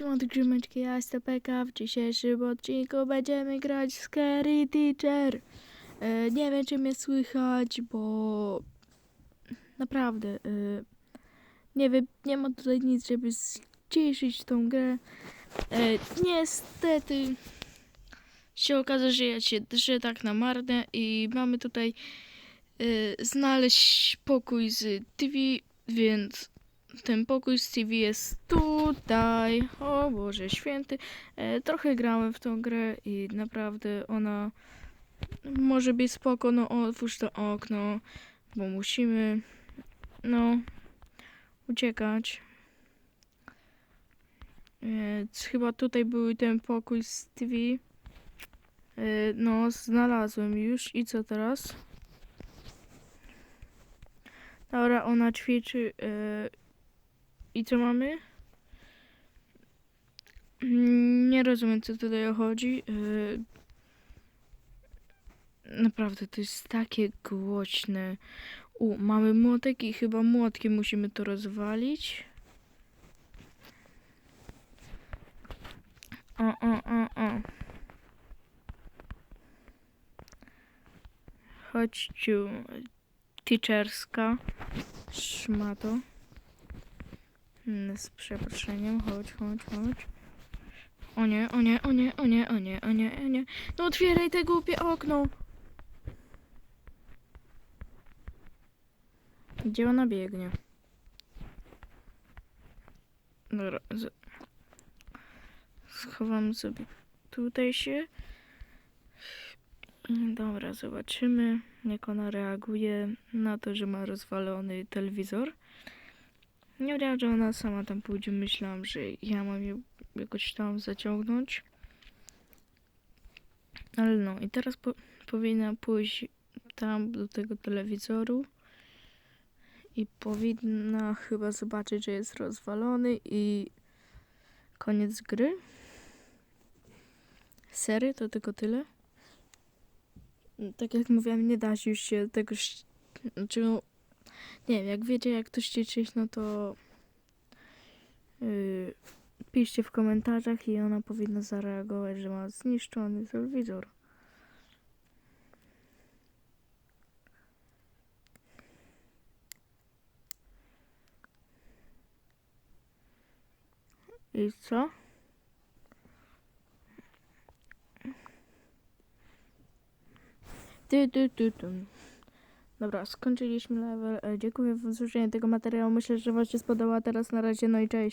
Grzymeczki, ja jestem Peka. W dzisiejszym odcinku będziemy grać w Scary Teacher. E, nie wiem, czy mnie słychać, bo naprawdę e, nie wiem, nie ma tutaj nic, żeby ściszyć tą grę. E, niestety się okaże, że ja się drżę tak na marne i mamy tutaj znaleźć pokój z TV, więc ten pokój z TV jest tutaj. O Boże Święty. E, trochę grałem w tą grę i naprawdę ona może być spoko. No otwórz to okno, bo musimy no uciekać. Więc chyba tutaj był ten pokój z TV. E, no, znalazłem już. I co teraz? Dobra, ona ćwiczy. E, i co mamy? Nie rozumiem, co tutaj chodzi. Yy, Naprawdę, to jest takie głośne. U, mamy młotek i chyba młotkiem musimy to rozwalić. O, o, o, o. Chodź teacherska szmato. Mm, Z przeproszeniem, chodź, chodź, chodź. O nie, o nie, o nie, o nie, o nie, o nie, o nie. No otwieraj te głupie okno. Gdzie ona biegnie? Dobra, schowam sobie tutaj się. Dobra, zobaczymy, jak ona reaguje na to, że ma rozwalony telewizor. Nie wiedziałam, że ona sama tam pójdzie. Myślałam, że ja mam ją jakoś tam zaciągnąć. Ale no, i teraz po, powinna pójść tam do tego telewizoru. I powinna chyba zobaczyć, że jest rozwalony i koniec gry. Sery to tylko tyle. Tak jak mówiłam, nie da się już się tego. Znaczy, nie wiem, jak wiecie, jak to ścieczyć, no to yy, piszcie w komentarzach i ona powinna zareagować, że ma zniszczony telewizor. I co? Ty, ty, ty, ty. Dobra, skończyliśmy level. E, Dziękuję za słuchanie tego materiału. Myślę, że Wam się spodobała. Teraz na razie, no i cześć.